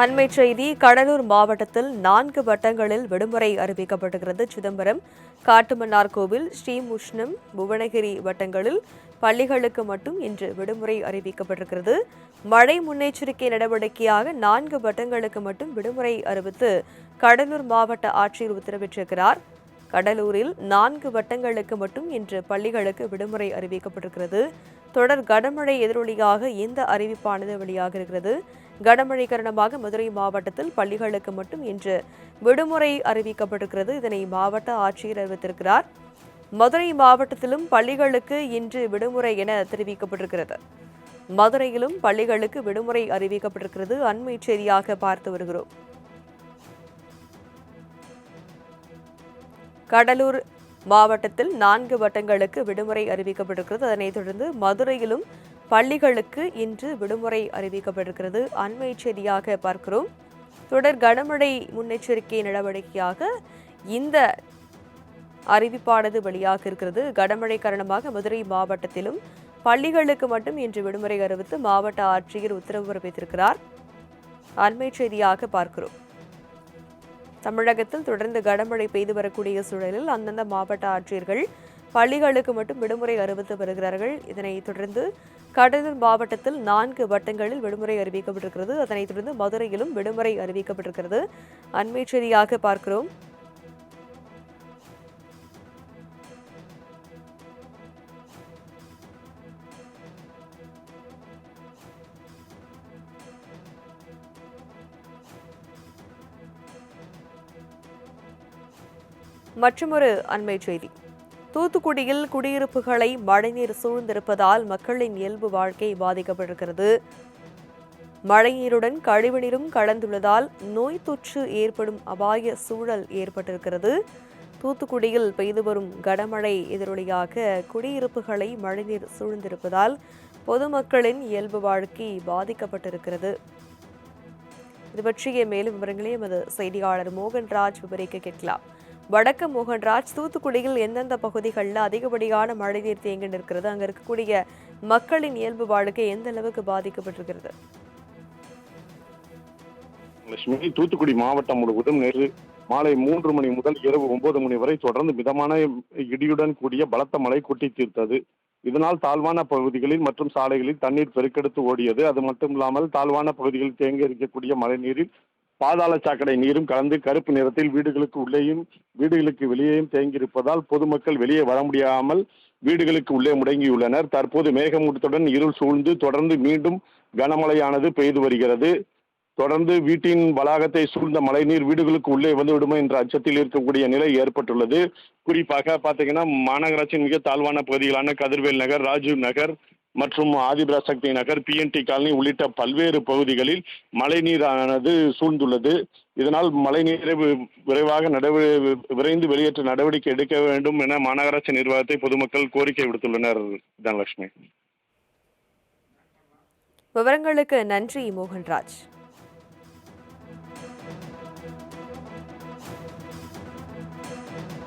அண்மை செய்தி கடலூர் மாவட்டத்தில் நான்கு வட்டங்களில் விடுமுறை அறிவிக்கப்பட்டுகிறது சிதம்பரம் காட்டுமன்னார் கோவில் ஸ்ரீமுஷ்ணம் புவனகிரி வட்டங்களில் பள்ளிகளுக்கு மட்டும் இன்று விடுமுறை அறிவிக்கப்பட்டிருக்கிறது. மழை முன்னெச்சரிக்கை நடவடிக்கையாக நான்கு வட்டங்களுக்கு மட்டும் விடுமுறை அறிவித்து கடலூர் மாவட்ட ஆட்சியர் உத்தரவிட்டிருக்கிறார். கடலூரில் நான்கு வட்டங்களுக்கு மட்டும் இன்று பள்ளிகளுக்கு விடுமுறை அறிவிக்கப்பட்டிருக்கிறது. தொடர் கனமழை எதிரொலியாக இந்த அறிவிப்பானது வெளியாக இருக்கிறது கனமழை காரணமாக மதுரை மாவட்டத்தில் பள்ளிகளுக்கு மட்டும் இன்று விடுமுறை அறிவிக்கப்பட்டிருக்கிறது. இதனை மாவட்ட ஆட்சியர் அறிவித்திருக்கிறார். மதுரை மாவட்டத்திலும் பள்ளிகளுக்கு இன்று விடுமுறை என தெரிவிக்கப்பட்டிருக்கிறது. மதுரையிலும் பள்ளிகளுக்கு விடுமுறை அறிவிக்கப்பட்டிருக்கிறது. அண்மை செய்தியாக பார்த்து வருகிறோம். கடலூர் மாவட்டத்தில் நான்கு வட்டங்களுக்கு விடுமுறை அறிவிக்கப்பட்டிருக்கிறது. அதனைத் தொடர்ந்து மதுரையிலும் பள்ளிகளுக்கு இன்று விடுமுறை அறிவிக்கப்பட்டிருக்கிறது. அண்மை செய்தியாக பார்க்கிறோம். தொடர் கனமழை முன்னெச்சரிக்கை நடவடிக்கையாக இந்த அறிவிப்பானது வெளியாக இருக்கிறது. கனமழை காரணமாக மதுரை மாவட்டத்திலும் பள்ளிகளுக்கு மட்டும் இன்று விடுமுறை அறிவித்து மாவட்ட ஆட்சியர் உத்தரவு பிறப்பித்திருக்கிறார். அண்மை செய்தியாக பார்க்கிறோம். தமிழகத்தில் தொடர்ந்து கனமழை பெய்து வரக்கூடிய சூழலில் அந்தந்த மாவட்ட ஆட்சியர்கள் பள்ளிகளுக்கு மட்டும் விடுமுறை அறிவித்து வருகிறார்கள். இதனைத் தொடர்ந்து கடலூர் மாவட்டத்தில் நான்கு வட்டங்களில் விடுமுறை அறிவிக்கப்பட்டிருக்கிறது. அதனைத் தொடர்ந்து மதுரையிலும் விடுமுறை அறிவிக்கப்பட்டிருக்கிறது. அண்மை செய்தியாக பார்க்கிறோம். மற்றொரு அண்மை செய்தி. தூத்துக்குடியில் குடியிருப்புகளை மழைநீர் சூழ்ந்திருப்பதால் மக்களின் இயல்பு வாழ்க்கை பாதிக்கப்பட்டிருக்கிறது மழைநீருடன் கழிவுநீரும் கலந்துள்ளதால் நோய் தொற்று ஏற்படும் அபாய சூழல் ஏற்பட்டிருக்கிறது. தூத்துக்குடியில் பெய்து வரும் கனமழை எதிரொலியாக குடியிருப்புகளை மழைநீர் சூழ்ந்திருப்பதால் பொதுமக்களின் இயல்பு வாழ்க்கை பாதிக்கப்பட்டிருக்கிறது. இது பற்றிய மேலும் விவரங்களை எமது செய்தியாளர் மோகன்ராஜ் விவரிக்க கேட்கலாம். வடக்கு மோகன்ராஜ் தூத்துக்குடியில் எந்தெந்த பகுதிகளில் அதிகப்படியான மழைநீர் தேங்கி நிற்கிறது? அங்கே இருக்கக்கூடிய மக்களின் இயல்பு வாழ்க்கை எந்த அளவுக்கு பாதிக்கப்பட்டிருக்கிறது? லட்சுமி தூத்துக்குடி மாவட்டம் முழுவதும் நேற்று மாலை மூன்று மணி முதல் இரவு ஒன்பது மணி வரை தொடர்ந்து மிதமான இடியுடன் கூடிய பலத்த மழை கொட்டி தீர்த்தது. இதனால் தாழ்வான பகுதிகளில் மற்றும் சாலைகளில் தண்ணீர் பெருக்கெடுத்து ஓடியது. அது மட்டும் இல்லாமல் தாழ்வான பகுதிகளில் தேங்கி இருக்கக்கூடிய மழை நீரில் பாதாள சாக்கடை நீரும் கலந்து கருப்பு நிறத்தில் வீடுகளுக்கு உள்ளேயும் வீடுகளுக்கு வெளியேயும் தேங்கியிருப்பதால் பொதுமக்கள் வெளியே வர முடியாமல் வீடுகளுக்கு உள்ளே முடங்கியுள்ளனர். தற்போது மேகமூட்டத்துடன் இருள் சூழ்ந்து தொடர்ந்து மீண்டும் கனமழையானது பெய்து வருகிறது. தொடர்ந்து வீட்டின் வளாகத்தை சூழ்ந்த மழைநீர் வீடுகளுக்கு உள்ளே வந்து விடுமோ என்ற அச்சத்தில் இருக்கக்கூடிய நிலை ஏற்பட்டுள்ளது. குறிப்பாக பார்த்தீங்கன்னா மாநகராட்சியின் மிக தாழ்வான பகுதிகளான கதிர்வேல் நகர் ராஜீவ் நகர் மற்றும் ஆதிபராசக்தி நகர் பிஎன்டி காலனி உள்ளிட்ட பல்வேறு பகுதிகளில் மழைநீரானது சூழ்ந்துள்ளது. இதனால் மழைநீரை விரைவாக நடவடி விரைந்து வெளியேற்ற நடவடிக்கை எடுக்க வேண்டும் என மாநகராட்சி நிர்வாகத்தை பொதுமக்கள் கோரிக்கை விடுத்துள்ளனர் தனலட்சுமி. விவரங்களுக்கு நன்றி மோகன்ராஜ்.